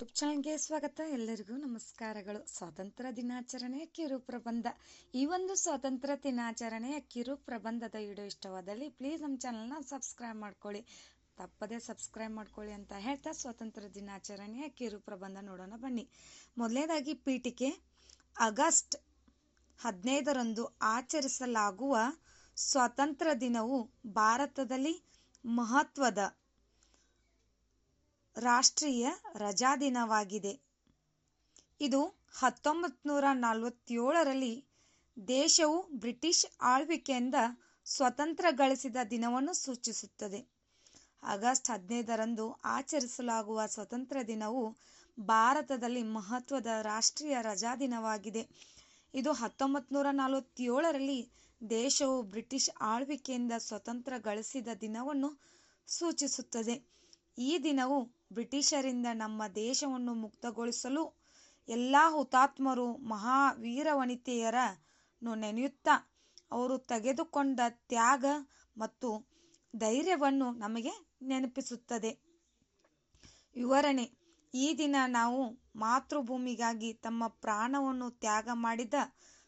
YouTube ಚಾನಲ್ಗೆ ಸ್ವಾಗತ ಎಲ್ಲರಿಗೂ ನಮಸ್ಕಾರಗಳು. ಸ್ವಾತಂತ್ರ್ಯ ದಿನಾಚರಣೆಯ ಕಿರು ಪ್ರಬಂಧ. ಈ ಒಂದು ಸ್ವಾತಂತ್ರ್ಯ ದಿನಾಚರಣೆಯ ಕಿರು ಪ್ರಬಂಧದ ವಿಡಿಯೋ ಇಷ್ಟವಾದಲ್ಲಿ ಪ್ಲೀಸ್ ನಮ್ಮ ಚಾನಲ್ನ ಸಬ್ಸ್ಕ್ರೈಬ್ ಮಾಡ್ಕೊಳ್ಳಿ. ತಪ್ಪದೇ ಸಬ್ಸ್ಕ್ರೈಬ್ ಮಾಡ್ಕೊಳ್ಳಿ ಅಂತ ಹೇಳ್ತಾ ಸ್ವಾತಂತ್ರ್ಯ ದಿನಾಚರಣೆಯ ಕಿರು ಪ್ರಬಂಧ ನೋಡೋಣ ಬನ್ನಿ. ಮೊದಲನೇದಾಗಿ ಪೀಠಿಕೆ ಆಗಸ್ಟ್ ಹದಿನೈದರಂದು ಆಚರಿಸಲಾಗುವ ಸ್ವಾತಂತ್ರ್ಯ ದಿನವು ಭಾರತದಲ್ಲಿ ಮಹತ್ವದ ರಾಷ್ಟ್ರೀಯ ರಜಾದಿನವಾಗಿದೆ ಇದು ಹತ್ತೊಂಬತ್ತು ನೂರ ನಲವತ್ತೇಳರಲ್ಲಿ ದೇಶವು ಬ್ರಿಟಿಷ್ ಆಳ್ವಿಕೆಯಿಂದ ಸ್ವತಂತ್ರ ಗಳಿಸಿದ ದಿನವನ್ನು ಸೂಚಿಸುತ್ತದೆ. ಆಗಸ್ಟ್ ಹದಿನೈದರಂದು ಆಚರಿಸಲಾಗುವ ಸ್ವತಂತ್ರ ದಿನವು ಭಾರತದಲ್ಲಿ ಮಹತ್ವದ ರಾಷ್ಟ್ರೀಯ ರಜಾದಿನವಾಗಿದೆ ಇದು ಹತ್ತೊಂಬತ್ತು ನೂರ ನಲವತ್ತೇಳರಲ್ಲಿ ದೇಶವು ಬ್ರಿಟಿಷ್ ಆಳ್ವಿಕೆಯಿಂದ ಸ್ವತಂತ್ರ ಗಳಿಸಿದ ದಿನವನ್ನು ಸೂಚಿಸುತ್ತದೆ. ಈ ದಿನವು ಬ್ರಿಟಿಷರಿಂದ ನಮ್ಮ ದೇಶವನ್ನು ಮುಕ್ತಗೊಳಿಸಲು ಎಲ್ಲ ಹುತಾತ್ಮರು ಮಹಾವೀರ ವನಿತೆಯರನ್ನು ನೆನೆಯುತ್ತಾ ಅವರು ತೆಗೆದುಕೊಂಡ ತ್ಯಾಗ ಮತ್ತು ಧೈರ್ಯವನ್ನು ನಮಗೆ ನೆನಪಿಸುತ್ತದೆ. ವಿವರಣೆ, ಈ ದಿನ ನಾವು ಮಾತೃಭೂಮಿಗಾಗಿ ತಮ್ಮ ಪ್ರಾಣವನ್ನು ತ್ಯಾಗ ಮಾಡಿದ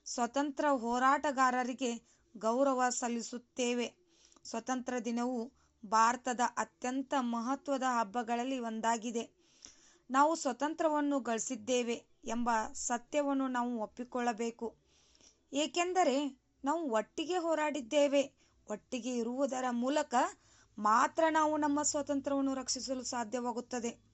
ಸ್ವತಂತ್ರ ಹೋರಾಟಗಾರರಿಗೆ ಗೌರವ ಸಲ್ಲಿಸುತ್ತೇವೆ. ಸ್ವತಂತ್ರ ದಿನವು ಭಾರತದ ಅತ್ಯಂತ ಮಹತ್ವದ ಹಬ್ಬಗಳಲ್ಲಿ ಒಂದಾಗಿದೆ. ನಾವು ಸ್ವತಂತ್ರವನ್ನು ಗಳಿಸಿದ್ದೇವೆ ಎಂಬ ಸತ್ಯವನ್ನು ನಾವು ಒಪ್ಪಿಕೊಳ್ಳಬೇಕು. ಏಕೆಂದರೆ ನಾವು ಒಟ್ಟಿಗೆ ಹೋರಾಡಿದ್ದೇವೆ. ಒಟ್ಟಿಗೆ ಇರುವುದರ ಮೂಲಕ ಮಾತ್ರ ನಾವು ನಮ್ಮ ಸ್ವಾತಂತ್ರ್ಯವನ್ನು ರಕ್ಷಿಸಲು ಸಾಧ್ಯವಾಗುತ್ತದೆ.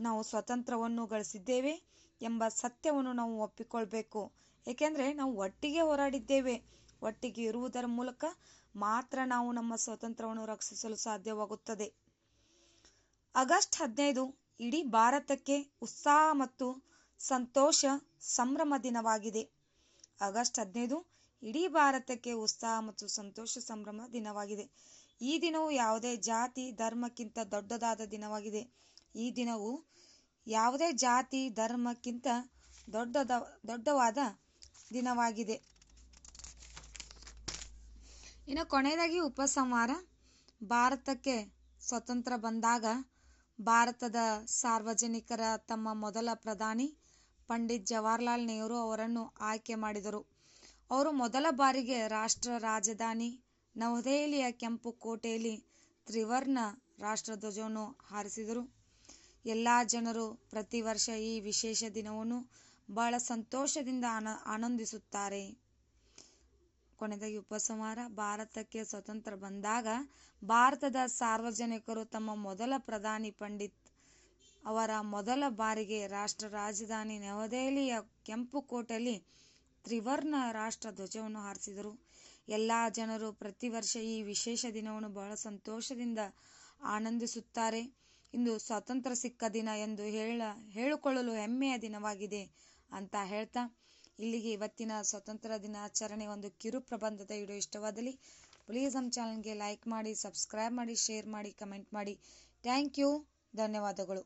ನಾವು ಸ್ವತಂತ್ರವನ್ನು ಗಳಿಸಿದ್ದೇವೆ ಎಂಬ ಸತ್ಯವನ್ನು ನಾವು ಒಪ್ಪಿಕೊಳ್ಬೇಕು. ಏಕೆಂದರೆ ನಾವು ಒಟ್ಟಿಗೆ ಹೋರಾಡಿದ್ದೇವೆ. ಒಟ್ಟಿಗೆ ಇರುವುದರ ಮೂಲಕ ಮಾತ್ರ ನಾವು ನಮ್ಮ ಸ್ವಾತಂತ್ರ್ಯವನ್ನು ರಕ್ಷಿಸಲು ಸಾಧ್ಯವಾಗುತ್ತದೆ. ಆಗಸ್ಟ್ ಹದಿನೈದು ಇಡೀ ಭಾರತಕ್ಕೆ ಉತ್ಸಾಹ ಮತ್ತು ಸಂತೋಷ ಸಂಭ್ರಮ ದಿನವಾಗಿದೆ. ಆಗಸ್ಟ್ ಹದಿನೈದು ಇಡೀ ಭಾರತಕ್ಕೆ ಉತ್ಸಾಹ ಮತ್ತು ಸಂತೋಷ ಸಂಭ್ರಮ ದಿನವಾಗಿದೆ. ಈ ದಿನವು ಯಾವುದೇ ಜಾತಿ, ಧರ್ಮಕ್ಕಿಂತ ದೊಡ್ಡದಾದ ದಿನವಾಗಿದೆ. ಈ ದಿನವು ಯಾವುದೇ ಜಾತಿ, ಧರ್ಮಕ್ಕಿಂತ ದೊಡ್ಡದ, ದೊಡ್ಡವಾದ ದಿನವಾಗಿದೆ. ಇನ್ನು ಕೊನೆಯದಾಗಿ ಉಪಸಂಹಾರ. ಭಾರತಕ್ಕೆ ಸ್ವತಂತ್ರ ಬಂದಾಗ ಭಾರತದ ಸಾರ್ವಜನಿಕರ ತಮ್ಮ ಮೊದಲ ಪ್ರಧಾನಿ ಪಂಡಿತ್ ಜವಾಹರ್ಲಾಲ್ ನೆಹರು ಅವರನ್ನು ಆಯ್ಕೆ ಮಾಡಿದರು. ಅವರು ಮೊದಲ ಬಾರಿಗೆ ರಾಷ್ಟ್ರ ರಾಜಧಾನಿ ನವದೆಹಲಿಯ ಕೆಂಪು ಕೋಟೆಯಲ್ಲಿ ತ್ರಿವರ್ಣ ರಾಷ್ಟ್ರಧ್ವಜವನ್ನು ಹಾರಿಸಿದರು. ಎಲ್ಲ ಜನರು ಪ್ರತಿ ವರ್ಷ ಈ ವಿಶೇಷ ದಿನವನ್ನು ಬಹಳ ಸಂತೋಷದಿಂದ ಆನ, ಆನಂದಿಸುತ್ತಾರೆ. ಕೊನೆಯದಾಗಿ ಉಪಸಂಹಾರ. ಭಾರತಕ್ಕೆ ಸ್ವತಂತ್ರ ಬಂದಾಗ ಭಾರತದ ಸಾರ್ವಜನಿಕರು ತಮ್ಮ ಮೊದಲ ಪ್ರಧಾನಿ ಪಂಡಿತ್ ಅವರ ಮೊದಲ ಬಾರಿಗೆ ರಾಷ್ಟ್ರ ರಾಜಧಾನಿ ನವದೆಹಲಿಯ ಕೆಂಪು ಕೋಟೆಯಲ್ಲಿ ತ್ರಿವರ್ಣ ರಾಷ್ಟ್ರ ಧ್ವಜವನ್ನು ಹಾರಿಸಿದರು. ಎಲ್ಲ ಜನರು ಪ್ರತಿ ವರ್ಷ ಈ ವಿಶೇಷ ದಿನವನ್ನು ಬಹಳ ಸಂತೋಷದಿಂದ ಆನಂದಿಸುತ್ತಾರೆ. ಇಂದು ಸ್ವಾತಂತ್ರ್ಯ ಸಿಕ್ಕ ದಿನ ಎಂದು ಹೇಳ, ಹೇಳಿಕೊಳ್ಳಲು ಹೆಮ್ಮೆಯ ದಿನವಾಗಿದೆ ಅಂತ ಹೇಳ್ತಾ ಇಲ್ಲಿಗೆ ಇವತ್ತಿನ ಸ್ವತಂತ್ರ ದಿನಾಚರಣೆ ಒಂದು ಕಿರು ಪ್ರಬಂಧದ ವಿಡಿಯೋ ಇಷ್ಟವಾದಲ್ಲಿ ಪ್ಲೀಸ್ ನಮ್ಮ ಚಾನಲ್ಗೆ ಲೈಕ್ ಮಾಡಿ ಸಬ್ಸ್ಕ್ರೈಬ್ ಮಾಡಿ ಶೇರ್ ಮಾಡಿ ಕಮೆಂಟ್ ಮಾಡಿ. ಥ್ಯಾಂಕ್ ಯು ಧನ್ಯವಾದಗಳು.